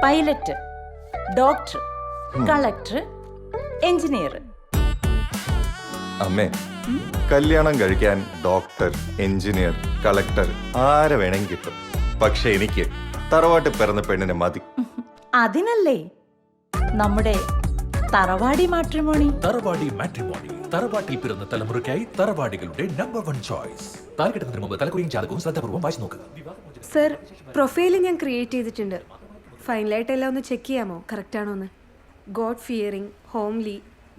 Pilot doctor collector engineer. അമ്മേ കല്യാണം കഴിക്കാൻ ഡോക്ടർ എഞ്ചിനീയർ കളക്ടർ ആരെ വേണമെങ്കിൽ കിട്ടും. പക്ഷെ എനിക്ക് തറവാട്ടിൽ പിറന്ന പെണ്ണിനെ മതി. അതിനല്ലേ? നമ്മുടെ തറവാടി മാട്രിമോണി. തറവാടി മാട്രിമോണി. തറവാട്ടിൽ പിറന്ന തലമുറയ്ക്കായി തറവാടികളുടെ നമ്പർ വൺ ചോയ്സ് താൽക്കിട്ടുന്നതിന് മുമ്പ് തലക്കുറിയും ജാതകവും ശ്രദ്ധാപൂർവം വായിച്ചു നോക്കുക. സർ പ്രൊഫൈൽ ഞാൻ ക്രിയേറ്റ് ചെയ്തിട്ടുണ്ട്. ഫൈനലായിട്ട് എല്ലാം ഒന്ന് ചെക്ക് ചെയ്യാമോ? കറക്റ്റ് ആണോ എന്ന് god fearing homely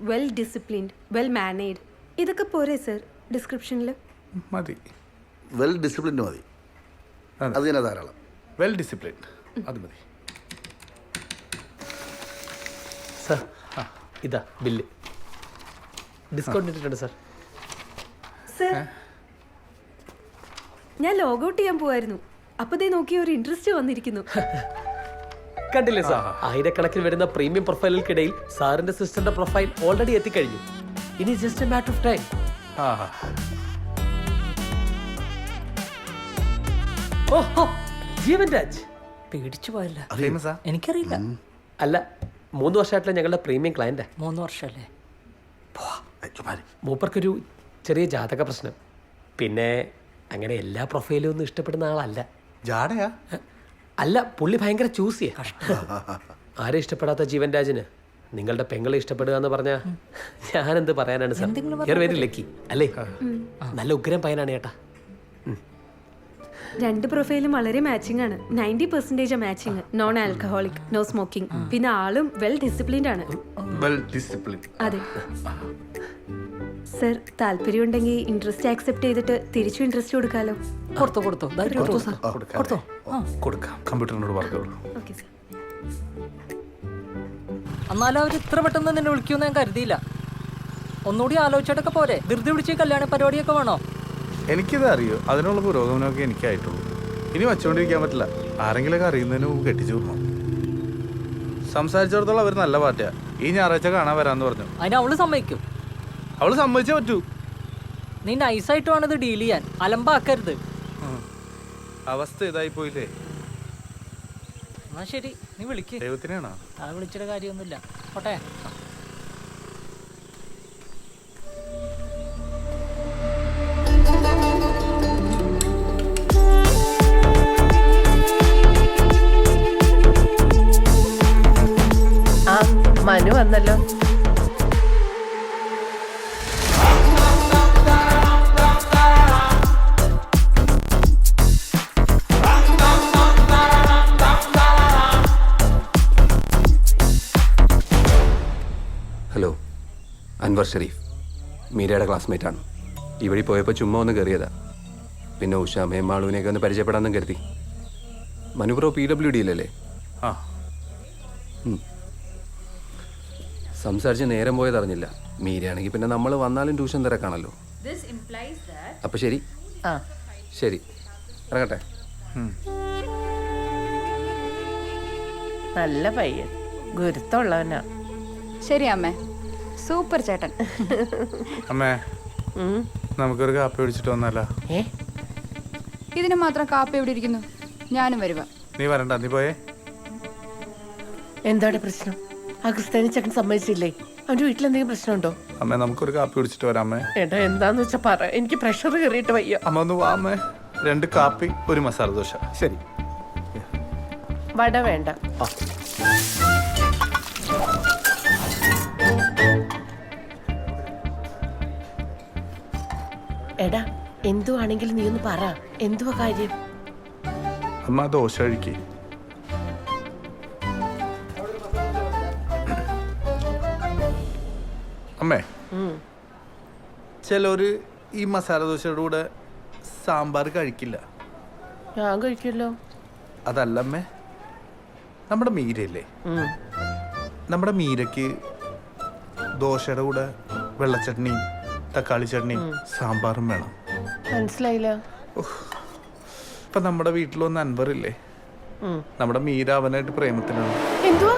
well disciplined well mannered ഇതൊക്കെ പോരെ സർ ഡിസ്ക്രിപ്ഷനിൽ മതി. വെൽ ഡിസിപ്ലിൻഡ് മതി. അത്. തന്നെ ധാരാളം. വെൽ ഡിസിപ്ലിൻഡ് അത് മതി. സർ ഇതാ ബില്ല് ഡിസ്കൗണ്ട് ഇട്ടിട്ടുണ്ട് സർ സർ ഞാൻ ലോഗൗട്ട് ചെയ്യാൻ പോവായിരുന്നു. അപ്പൊ ദേ നോക്കി ഒരു ഇൻട്രസ്റ്റ് വന്നിരിക്കുന്നു. കണ്ടില്ലേ സാർ ആയിരക്കണക്കിന് വരുന്ന പ്രീമിയം പ്രൊഫൈലുകൾക്കിടയിൽ സാറിന്റെ സിസ്റ്ററിന്റെ പ്രൊഫൈൽ ഓൾറെഡി എത്തിക്കഴിഞ്ഞു. ഇനി just a matter of time ഓഹോ ജീവൻ രാജ്. പേടിച്ചു പോയല്ല. എനിക്കറിയില്ല. അല്ല മൂന്ന് വർഷമായിട്ടുള്ള ഞങ്ങളുടെ പ്രീമിയം ക്ലയന്റ് മൂന്ന് വർഷമല്ലേ? മൂപ്പർക്കൊരു ചെറിയ ജാതക പ്രശ്നം. പിന്നെ അങ്ങനെ എല്ലാ പ്രൊഫൈലും ഒന്നും ഇഷ്ടപ്പെടുന്ന ആളല്ല. ജാടയാ? അല്ല പുള്ളി ഭയങ്കര ചൂസിയ. ആരെ ഇഷ്ടപ്പെടാത്ത ജീവൻ രാജന്? നിങ്ങളുടെ പെങ്ങളെ ഇഷ്ടപ്പെടുക എന്ന് ഞാൻ എന്ത് പറയാനാണ് സാർ? ഞാൻ വെരി ലക്കി അല്ലേ? നല്ല ഉഗ്രം പയ്യനാണ് ചേട്ടാ. രണ്ട് പ്രൊഫൈലും വളരെ മാച്ചിങ് ആണ്. Ninety percentage matching non alcoholic no smoking പിന്നെ ആളും വെൽ ഡിസിപ്ലിൻഡ് ആണ്. വെൽ ഡിസിപ്ലിൻ അതെ. സർ താല്പര്യമുണ്ടെങ്കിൽ ഇൻട്രസ്റ്റ് ആക്സെപ്റ്റ് ചെയ്തിട്ട് തിരിച്ചു ഇൻട്രസ്റ്റ് കൊടുക്കാലോ? കൊടുത്തോ കൊടുത്തോ. കൊടുക്കാം. കമ്പ്യൂട്ടറിനോട് പറഞ്ഞോളൂ ഓക്കെ സർ എന്നാലും അവർ ഇത്ര പെട്ടെന്ന് നിന്നെ വിളിക്കുമെന്ന് ഞാൻ കരുതിയില്ല. ഒന്നുകൂടി ആലോചിച്ചിട്ടൊക്കെ പോരെ. ധൃതി പിടിച്ച് കല്യാണ പരിപാടിയൊക്കെ വേണോ? എനിക്കിത് അറിയോ? അതിനുള്ള പുരോഗമനമൊക്കെ എനിക്കായിട്ടുള്ളൂ. ഇനി വച്ചുകൊണ്ടിരിക്കാൻ പറ്റില്ല. ആരെങ്കിലൊക്കെ അറിയുന്നതിന് മുമ്പ് കെട്ടിച്ചു വിടണം. സംസാരിച്ചിടത്തോളം അവർ നല്ല പാർട്ടിയാ. ഈ ഞായറാഴ്ച കാണാൻ വരാന്ന് പറഞ്ഞു. അതിന് അവൾ സമ്മതിക്കും. അവൾ സമ്മതിച്ചേ പറ്റൂ. നീ നൈസായിട്ട് വേണം ഇത് ഡീൽ ചെയ്യാൻ. അലമ്പാക്കരുത്. അവസ്ഥ ഇതായി പോയില്ലേ? എന്നാ ശരി നീ വിളിക്ക്. ദൈവത്തിനാണോ? ആ വിളിച്ചിട്ട് കാര്യമൊന്നുമില്ല. പോട്ടെ. ആ മനു വന്നല്ലോ. അൻവർ ഷെരീഫ് മീരയുടെ ക്ലാസ്മേറ്റ് ആണ്. ഈ വഴി പോയപ്പോൾ ചുമ്മാ ഒന്ന് കയറിയതാ പിന്നെ ഉഷ മേമാളുവിനെയൊക്കെ ഒന്ന് പരിചയപ്പെടാമെന്നും കരുതി. മനുപ്രോ പി ഡബ്ല്യു ഡിയിലല്ലേ ആ. സംസാരിച്ച് നേരം പോയതറിഞ്ഞില്ല മീരയാണെങ്കിൽ പിന്നെ നമ്മൾ വന്നാലും ട്യൂഷൻ തിരക്കാണല്ലോ. അപ്പം ശരി. ആ. ശരി. ഇറങ്ങട്ടെ. നല്ല പയ്യൻ. ഗുരുത്തമുള്ളവനാ ശരി അമ്മേ. സൂപ്പർ ചേട്ടൻ. അമ്മേ നമുക്കൊരു കാപ്പി പിടിച്ചിട്ട് വന്നാലോ ഏ? ഇതിന് മാത്രം കാപ്പി എവിടെ ഇരിക്കുന്നു? ഞാനും വരുക നീ വരണ്ട നീ പോയേ. എന്താണ് പ്രശ്നം? ആ ക്രിസ്ത്യാനി ചക്കൻ സമ്മതിച്ചില്ലേ? അവന്റെ വീട്ടിൽ എന്തെങ്കിലും പ്രശ്നമുണ്ടോ? അമ്മേ നമുക്കൊരു കാപ്പി പിടിച്ചിട്ട് വരാം അമ്മേ. എടാ എന്താന്ന് വെച്ചാ പറ. എനിക്ക് പ്രഷർ കയറിയിട്ട് വയ്യ. അമ്മ ഒന്ന് വാ അമ്മേ. രണ്ട് കാപ്പി ഒരു മസാല ദോശ. ശരി. വട വേണ്ട. എന്തുവാണെങ്കിലും നീ ഒന്ന് പറ. എന്തുവാ കാര്യം? അമ്മ ദോശ കഴിക്ക്. അമ്മേ. ചിലര് ഈ മസാല ദോശയുടെ കൂടെ സാമ്പാർ കഴിക്കില്ല. ഞാൻ കഴിക്കില്ലോ അതല്ല അമ്മേ. നമ്മുടെ മീരയില്ലേ? നമ്മുടെ മീരയ്ക്ക് ദോശയുടെ കൂടെ വെള്ളച്ചട്നിയും തക്കാളി ചട്നിയും സാമ്പാറും വേണം. മനസ്സിലായില്ല. ഇപ്പൊ നമ്മുടെ വീട്ടിലൊന്ന് അൻവറില്ലേ നമ്മുടെ മീര അവനായിട്ട് പ്രേമത്തിലാണ് എന്തുവാ?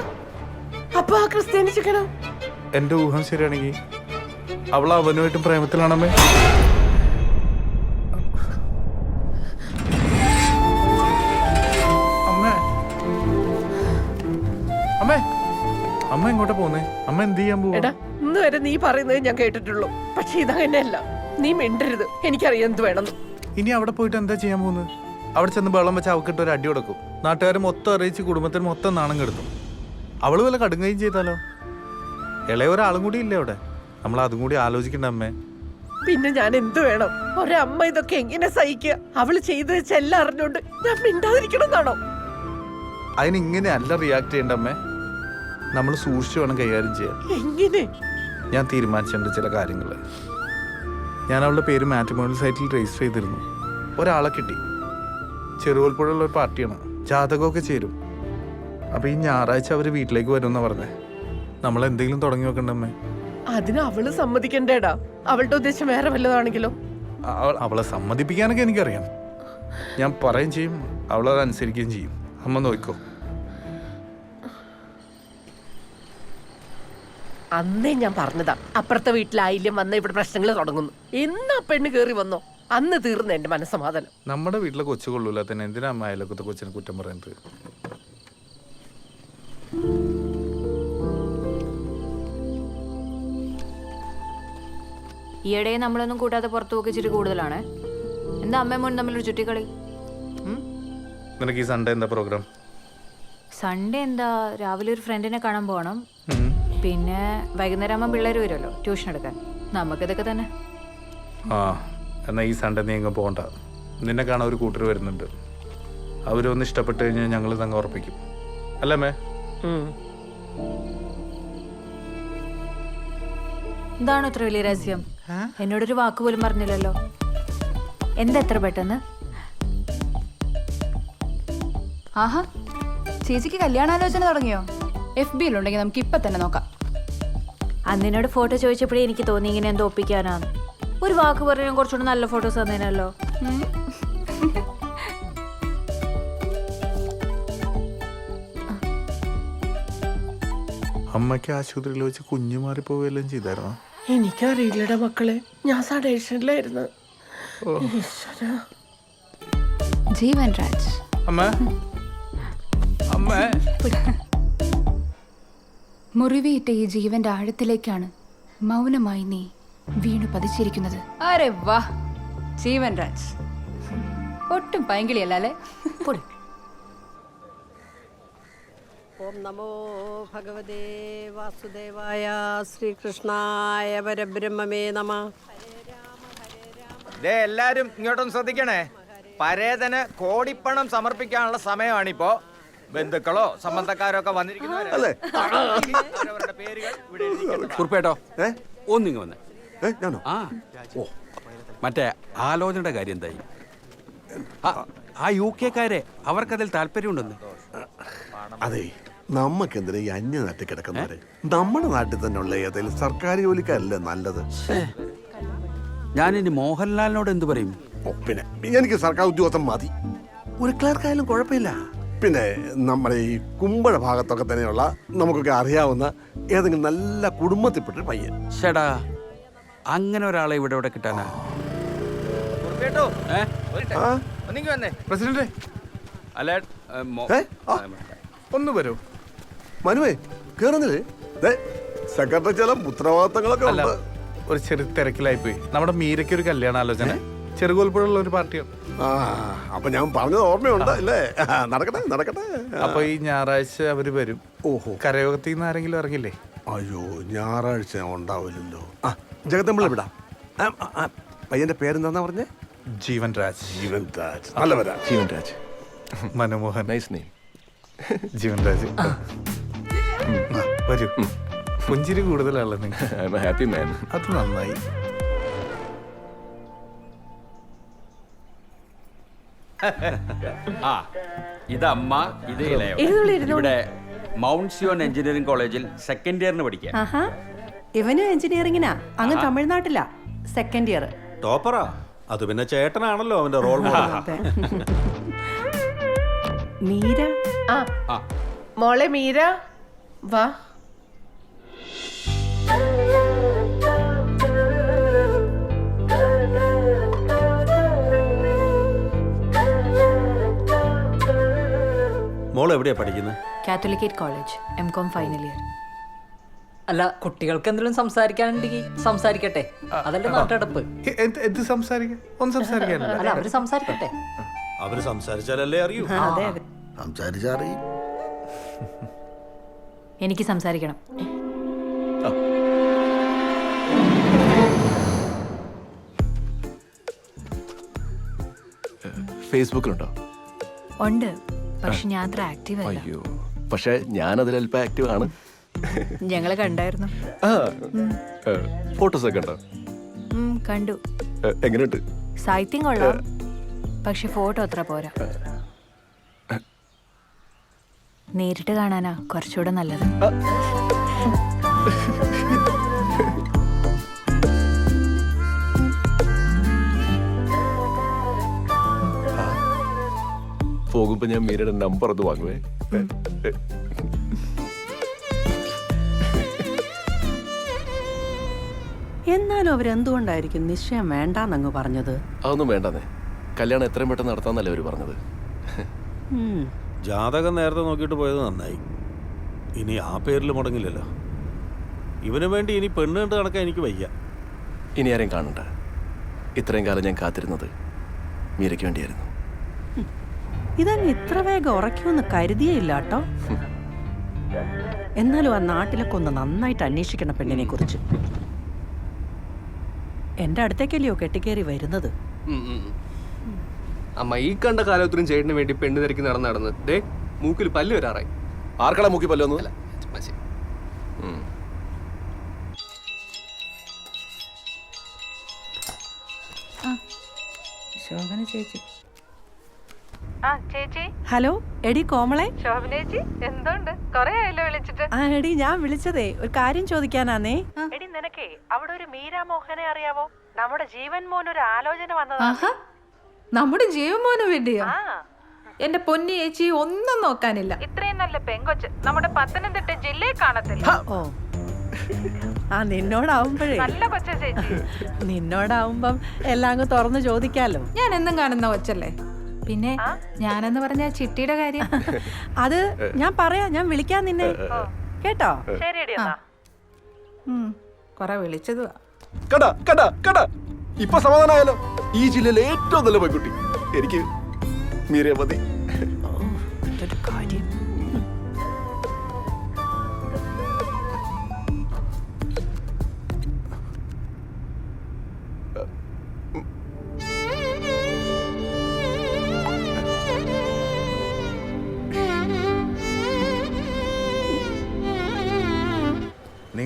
അപ്പൊ ആ ക്രിസ്ത്യാനി ചിക്കണോ എന്റെ ഊഹം ശരിയാണെങ്കിൽ അവൾ അവനുമായിട്ടും പ്രേമത്തിലാണമ്മേ. അമ്മേ. അമ്മേ. അമ്മ എങ്ങോട്ടാ പോന്നേ അമ്മ എന്ത് ചെയ്യാൻ പോവാ? എടാ ഇന്ന് വരെ നീ പറയുന്നത് ഞാൻ കേട്ടിട്ടുള്ളൂ. പക്ഷെ ഇതങ്ങനെയല്ല. നീ മിണ്ടരുത്. എനിക്കറിയാം എന്ത് വേണം. ഇനി അവിടെ പോയിട്ട് എന്താ ചെയ്യാൻ പോകുന്നത് അവിടെ ചെന്ന് വെള്ളം വെച്ച് അവക്കിട്ട് ഒരു അടി കൊടുക്കും. നാട്ടുകാർ മൊത്തം അറിയിച്ച് കുടുംബത്തിന് മൊത്തം നാണം കെടുത്തു. അവൾ വല്ല കടുങ്ങുകയും ചെയ്താലോ? ഇളയ ഒരാളും കൂടി ഇല്ലേ അവിടെ? നമ്മൾ അതും കൂടി ആലോചിക്കണ്ട അമ്മേ. പിന്നെ ഞാൻ എന്ത് വേണം? ഒരമ്മ ഇതൊക്കെ എങ്ങനെ സഹിക്കുക? അവൾ ചെയ്ത് വെച്ചെല്ലാം അറിഞ്ഞോണ്ട് ഞാൻ മിണ്ടാതിരിക്കണം എന്നാണോ? അതിന് ഇങ്ങനെ അല്ല റിയാക്ട് ചെയ്യേണ്ട അമ്മേ. നമ്മൾ സൂക്ഷിച്ചു വേണം കൈകാര്യം ചെയ്യാൻ. എങ്ങനെ? ഞാൻ തീരുമാനിച്ചിട്ടുണ്ട് ചില കാര്യങ്ങൾ ഞാൻ അവളുടെ പേര് മാട്രിമോണിയൽ സൈറ്റിൽ രജിസ്റ്റർ ചെയ്തിരുന്നു. ഒരാളെ കിട്ടി. ചെറുകോൽപ്പുഴയുള്ള ഒരു പാർട്ടിയാണ്. ജാതകമൊക്കെ ചേരും. അപ്പോൾ ഈ ഞായറാഴ്ച അവർ വീട്ടിലേക്ക് വരുമെന്നാ പറഞ്ഞേ. നമ്മൾ എന്തെങ്കിലും തുടങ്ങി വെക്കണ്ടമ്മേ അതിന് അവൾ സമ്മതിക്കണ്ടേടാ. അവളുടെ ഉദ്ദേശം വേറെ വല്ലതാണെങ്കിലോ? അവ- അവളെ സമ്മതിപ്പിക്കാനൊക്കെ എനിക്കറിയാം. ഞാൻ പറയും ചെയ്യും അവളത് അനുസരിക്കുകയും ചെയ്യും. അമ്മ നോക്കോ അന്നേ ഞാൻ പറഞ്ഞതാ. അപ്പുറത്തെ വീട്ടിലായില്യം വന്ന ഇവിടെ പ്രശ്നങ്ങൾ തുടങ്ങുന്നു. എന്നാ പെണ്ണ് കേറി വന്നോ? അന്ന് തീർന്ന എന്റെ മനസ്സമാധാനം. നമ്മുടെ വീട്ടിലെ കൊച്ചു കൊള്ളൂല തന്നെ. എന്തിനാ അമ്മ അയലൊക്കത്തെ കൊച്ചിനെ കുറ്റം പറയുന്നത്? ഈയിടെ നമ്മളൊന്നും കൂട്ടാതെ പുറത്തു പോക്ക് ഇച്ചിരി കൂടുതലാണ്. എന്താ അമ്മയും മോനും തമ്മിലൊരു ചുറ്റിക്കളി? നിനക്ക് ഈ സൺഡേ എന്താ പ്രോഗ്രാം സൺഡേ എന്താ? രാവിലെ ഒരു ഫ്രണ്ടിനെ കാണാൻ പോകണം പിന്നെ വൈകുന്നേരം ആകുമ്പോൾ പിള്ളേർ വരുമല്ലോ? ട്യൂഷൻ എടുക്കാൻ. നമുക്കിതൊക്കെ തന്നെ. ആ എന്നാ ഈ സൺഡേ നീ എങ്ങും പോകണ്ട നിന്നെ കാണാൻ ഒരു കൂട്ടർ വരുന്നുണ്ട്. അവരൊന്ന് ഇഷ്ടപ്പെട്ട് കഴിഞ്ഞാൽ ഞങ്ങൾ തങ്ങ ഉറപ്പിക്കും. അല്ലേ മേ? എന്താണോ ഇത്ര വലിയ രഹസ്യം. എന്നോടൊരു വാക്ക് പോലും പറഞ്ഞില്ലല്ലോ. എന്താ എത്ര പെട്ടെന്ന്? ആഹാ ചേച്ചിക്ക് കല്യാണാലോചന തുടങ്ങിയോ? എഫ് ബിയിലുണ്ടെങ്കിൽ നമുക്ക് ഇപ്പൊ തന്നെ നോക്കാം. അന്നിനോട് ഫോട്ടോ ചോദിച്ചപ്പോഴേ എനിക്ക് തോന്നി ഇങ്ങനെ എന്തോ ഒപ്പിക്കാനാ ഒരു വാക്ക് പറഞ്ഞാൽ കുറച്ചുകൂടെ നല്ല ഫോട്ടോസ് തന്നേനല്ലോ. അമ്മയ്ക്ക് ആശുപത്രിയിൽ വെച്ച് കുഞ്ഞു മാറിപ്പോവുകയെല്ലാം ചെയ്തായിരുന്നോ? എനിക്കറിയില്ലടാ മക്കളെ. ഞാൻ സഡേഷനിലായിരുന്നു. ജീവൻ രാജ്. അമ്മ. അമ്മ. മുറിവേറ്റ ഈ ജീവന്റെ ആഴത്തിലേക്കാണ് മൗനമായി നീ വീണു പതിച്ചിരിക്കുന്നത്. അരെ വാ ജീവൻ രാജ്. ഒട്ടും പൈങ്കിളിയല്ല അല്ലേ? ഓം നമോ ഭഗവതേ വാസുദേവായ ശ്രീകൃഷ്ണായ പരബ്രഹ്മമേ നമ. ദേ എല്ലാരും ഇങ്ങോട്ടൊന്ന് ശ്രദ്ധിക്കണേ. പരേതന് കോടിപ്പണം സമർപ്പിക്കാനുള്ള സമയമാണിപ്പോ. ബന്ധുക്കളോ സംബന്ധക്കാരോ ഒക്കെ വന്നിരിക്കുന്നവരല്ലേ അവരവരുടെ പേരുകൾ ഇവിടെ. കുറിപ്പേട്ടോ ഏ? ഒന്നിങ്ങ് വന്ന്. ഏ ഞാനോ? ആ. ഓ മറ്റേ ആലോചനയുടെ കാര്യം എന്തായി? ആ, ആ യു കെക്കാരെ അവർക്കതിൽ താല്പര്യമുണ്ടെന്ന്? അതെ നമ്മക്കെന്തിനാ ഈ അന്യ നാട്ടിൽ കിടക്കുന്നവര്? നമ്മുടെ നാട്ടിൽ തന്നെ ഉള്ള ഏതെങ്കിലും സർക്കാർ ജോലിക്കാരല്ലേ നല്ലത്? ഞാനിനി മോഹൻലാലിനോട് എന്ത് പറയും? ഓ, പിന്നെ എനിക്ക് സർക്കാർ ഉദ്യോഗസ്ഥൻ മതി. ഒരു ക്ലർക്കായാലും കുഴപ്പമില്ല. പിന്നെ നമ്മുടെ ഈ കുമ്പഴ ഭാഗത്തൊക്കെ തന്നെയുള്ള നമുക്കൊക്കെ അറിയാവുന്ന ഏതെങ്കിലും നല്ല കുടുംബത്തിൽപ്പെട്ട പയ്യൻ. ചേടാ അങ്ങനെ ഒരാളെ ഇവിടെ ഇവിടെ കിട്ടാനാ? ആ? പ്രസിഡന്റ്. അല്ല ഏ, ആ. ഒന്ന് വരൂ. മനുവേ കേറുന്നില്ലേ? ദേ, സെക്രട്ടറി ചില ഉത്തരവാദിത്തങ്ങളൊക്കെ അല്ല ഉണ്ട്. ഒരു ചെറിയ തിരക്കിലായി പോയി നമ്മുടെ മീരയ്ക്ക് ഒരു കല്യാണാലോചന. ചെറുകോൽപ്പുഴയുള്ള ഒരു പാർട്ടിയാണ്. ആ അപ്പൊ ഞാൻ പറഞ്ഞത് ഓർമ്മയുണ്ട് അല്ലേ നടക്കട്ടെ നടക്കട്ടെ. അപ്പൊ ഈ ഞായറാഴ്ച അവർ വരും. ഓഹോ. കരയോഗത്തിൽ നിന്ന് ആരെങ്കിലും ഇറങ്ങില്ലേ? അയ്യോ ഞായറാഴ്ച ഉണ്ടാവില്ലല്ലോ. ആ ജഗത്തമ്പിള്ള വിടാം. പയ്യന്റെ പേരെന്താന്നാ പറഞ്ഞേ? ജീവൻ രാജ് ജീവൻ രാജ് നല്ലവരാ ജീവൻ രാജ് മനമോഹൻ നൈസ് നെയിം ജീവൻ രാജ് വരൂ പുഞ്ചിരി കൂടുതലാണല്ലോ നിങ്ങൾ ഹാപ്പി മാൻ അത് നന്നായി. ആ ഇത് അമ്മ ഇത് ഇളയോ ഇരുന്നോളൂ, ഇരുന്നോളൂ. ഇവിടെ മൗണ്ട് സിയോൺ എഞ്ചിനീയറിംഗ് കോളേജിൽ സെക്കൻഡ് ഇയറിന് പഠിക്കാം ആഹാ. ഇവനും എഞ്ചിനീയറിങ്ങിനാ അങ്ങ് തമിഴ്നാട്ടിലാ. സെക്കൻഡ് ഇയർ ടോപ്പറാ. അത് പിന്നെ ചേട്ടനാണല്ലോ അവന്റെ റോൾ മോഡൽ മീര? ആ. ആ മോളെ മീര. വാ. മോൾ എവിടെയാ പഠിക്കുന്നത് Catholicate college M Com final year അല്ല കുട്ടികൾക്ക് എന്തെങ്കിലും സംസാരിക്കാനുണ്ടെങ്കിൽ സംസാരിക്കട്ടെ. അതല്ലേ നാട്ടടപ്പ് എന്ത് സംസാരിക്കാൻ? ഒന്നും സംസാരിക്കാനില്ല. അല്ല അവർ സംസാരിക്കട്ടെ. അവർ സംസാരിച്ചാലല്ലേ അറിയൂ. സംസാരിച്ചറിയും എനിക്ക് സംസാരിക്കണം. ഫേസ്ബുക്കിലുണ്ടോ? ഉണ്ട്. പക്ഷെ ഞാൻ അത്ര ആക്റ്റീവ് അല്ല. അയ്യോ. പക്ഷെ ഞാൻ അതിൽ അല്പം ആക്റ്റീവ് ആണ്. ഞങ്ങൾ കണ്ടായിരുന്നു. ആ. ഫോട്ടോസ് ഒക്കെ ഉണ്ടോ ഉം, കണ്ടു. എങ്ങനെയുണ്ട്? സാഹിത്യം കൊള്ളാം. പക്ഷെ ഫോട്ടോ അത്ര പോരാ. നേരിട്ട് കാണാനാ കുറച്ചുകൂടെ നല്ലത്. പോകുമ്പോ ഞാൻ മീരയുടെ നമ്പർ ഒന്ന് വാങ്ങുവേ. എന്നാലും അവരെന്തുകൊണ്ടായിരിക്കും നിശ്ചയം വേണ്ടാന്നങ്ങ് പറഞ്ഞത്? അതൊന്നും വേണ്ടെന്നേ. കല്യാണം എത്രയും പെട്ടെന്ന് നടത്താന്നല്ലേ അവർ പറഞ്ഞത്. ഉം. ജാതകം നേരത്തെ നോക്കിയിട്ട് പോയത് നന്നായി. ഇനി ആ പേരിൽ മുടങ്ങില്ലല്ലോ. ഇവന് വേണ്ടി ഇനി പെണ്ണ് കണ്ട് നടക്കാൻ എനിക്ക് വയ്യ. ഇനി ആരെയും കാണണ്ട. ഇത്രയും കാലം ഞാൻ കാത്തിരുന്നത് മീരയ്ക്ക് വേണ്ടിയായിരുന്നു. ഇതങ്ങ് ഇത്ര വേഗം ഉറക്കുമെന്ന് കരുതിയേ ഇല്ല കേട്ടോ. എന്നാലും ആ നാട്ടിലൊക്കെ ഒന്ന് നന്നായിട്ട് അന്വേഷിക്കണം പെണ്ണിനെ കുറിച്ച് എന്റെ അടുത്തേക്കല്ലയോ കെട്ടിക്കേറി വരുന്നത്? അമ്മ ഈ കണ്ട കാലത്തിനും ചേട്ടന് വേണ്ടി പെണ്ണ് തിരക്കി നടന്ന് നടന്ന് ദേ മൂക്കിൽ പല്ല് വരാറായി. ആർക്കടാ മൂക്കി പല്ലൊന്നും അല്ല ചുമ്മാ ശരി. ശോഭന ചേച്ചി. ചേച്ചി? ഹലോ എടി കോമളെ? ശോഭനേച്ചി എന്തുണ്ട്? കൊറേ ആയല്ലോ വിളിച്ചിട്ട്. ആ എടി ഞാൻ വിളിച്ചതേ ഒരു കാര്യം ചോദിക്കാനാന്നേ. എടി നിനക്കേ അവിടെ ഒരു മീരാ മോഹനെ അറിയാവോ? നമ്മുടെ ജീവൻ മോൻ ഒരു ആലോചന വന്നതാ. നമ്മുടെ ജീവൻ മോന് വേണ്ടിയോ? എന്റെ പൊന്നി ചേച്ചി ഒന്നും നോക്കാനില്ല. ഇത്രയും നല്ല പെങ്കൊച്ച് നമ്മുടെ പത്തനംതിട്ട ജില്ലയിൽ കാണത്തില്ല. ഓ. ആ നിന്നോടാവുമ്പോഴേ. നല്ല കൊച്ചേച്ചി നിന്നോടാവുമ്പം എല്ലാം അങ്ങ് തുറന്ന് ചോദിക്കാലോ. ഞാൻ എന്നും കാണുന്ന കൊച്ചല്ലേ? പിന്നെ ഞാനെന്ന് പറഞ്ഞ ചിട്ടിയുടെ കാര്യം. അത് ഞാൻ പറയാം ഞാൻ വിളിക്കാൻ നിന്നെ. കേട്ടോ? കൊറേ വിളിച്ചതുവാ. കടാ കടാ കടാ. ഇപ്പൊ സമാധാനമായാലോ ഈ ജില്ലയിലെ ഏറ്റവും നല്ല പെൺകുട്ടി. എനിക്ക് മീരേ മതി.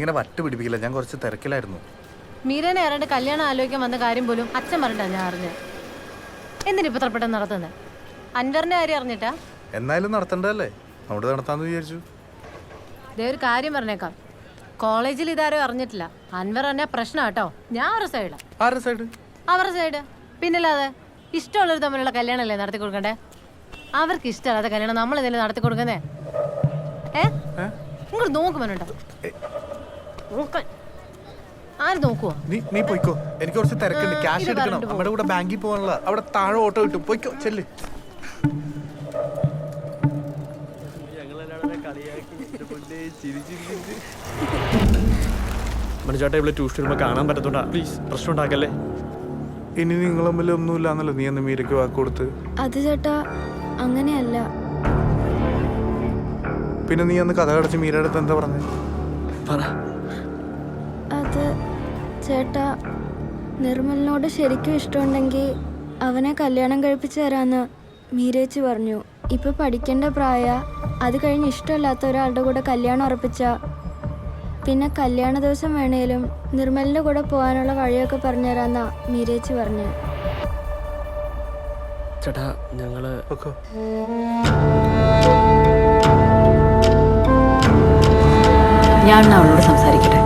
ഇതൊരു കാര്യം നീ ഇങ്ങനെ വട്ട് പിടിപ്പിക്കില്ല. ഞാൻ കുറച്ച് തിരക്കിലായിരുന്നു. മീരനെ ആരാണ്ട് കല്യാണം ആലോചിക്കാൻ വന്ന കാര്യം പോലും അച്ഛൻ പറഞ്ഞിട്ടാ ഞാൻ അറിഞ്ഞത്. എന്തിനു ഇപ്പൊ പെട്ടെന്ന് നടത്തുന്നത് അൻവറിന്റെ കാര്യം അറിഞ്ഞിട്ടാ? എന്നാലും നടത്തണ്ടല്ലേ അവിടെ നടത്താന്ന് വിചാരിച്ചു. ദേ ഒരു കാര്യം പറഞ്ഞേക്കാം. കോളേജിൽ ഇതാരും അറിഞ്ഞിട്ടില്ല. അൻവർ തന്നെ പ്രശ്നം കേട്ടോ ഞാൻ ഒരു സൈഡ് ആരുടെ സൈഡ് അവരുടെ സൈഡ് പിന്നല്ലാതെ ഇഷ്ടമുള്ളവർ തമ്മിലുള്ള കല്യാണമല്ലേ നടത്തി കൊടുക്കണ്ടേ? അവർക്ക് ഇഷ്ടമല്ലാത്ത കല്യാണം നമ്മൾ എന്തെങ്കിലും നടത്തി കൊടുക്കുന്നേ? ഏ? നിങ്ങൾ നോക്കുമനുണ്ടോ നോക്കാൻ ആര് നോക്കുവോ? നീ നീ പോയിക്കോ. എനിക്ക് കുറച്ച് തിരക്കുണ്ട്. ക്യാഷ് എടുക്കണം. അവിടെ കൂടെ ബാങ്കിൽ പോകാനുള്ള. അവിടെ താഴെ ഓട്ടോ കിട്ടും. പോയിക്കോ ചെല്ല്. മനുചേട്ടാ ഇവിടെ ട്യൂഷൻ വരുമ്പോൾ കാണാൻ പറ്റത്തോണ്ടാ പ്ലീസ് പ്രശ്നം ഉണ്ടാക്കല്ലേ? ഇനി നിങ്ങൾ തമ്മിൽ ഒന്നുമില്ലാന്നല്ലോ നീ അന്ന് മീരയ്ക്ക് വാക്ക് കൊടുത്ത്? അത് ചേട്ടാ അങ്ങനെയല്ല. പിന്നെ നീ അന്ന് കഥ കടച്ച് മീരയുടെ അടുത്ത് എന്താ പറഞ്ഞത് പറ. ചേട്ടാ നിർമ്മലിനോട് ശരിക്കും ഇഷ്ടമുണ്ടെങ്കിൽ അവനെ കല്യാണം കഴിപ്പിച്ചു തരാമെന്ന് മീരേച്ചി പറഞ്ഞു. ഇപ്പൊ പഠിക്കേണ്ട പ്രായ അത് കഴിഞ്ഞ് ഇഷ്ടമില്ലാത്ത ഒരാളുടെ കൂടെ കല്യാണം ഉറപ്പിച്ച. പിന്നെ കല്യാണ ദിവസം വേണേലും നിർമ്മലിന്റെ കൂടെ പോകാനുള്ള വഴിയൊക്കെ പറഞ്ഞുതരാന്നാ മീരേച്ചി പറഞ്ഞു. ചേട്ടാ ഞങ്ങൾ പൊക്കോ ഞാൻ അവളോട് സംസാരിക്കട്ടെ?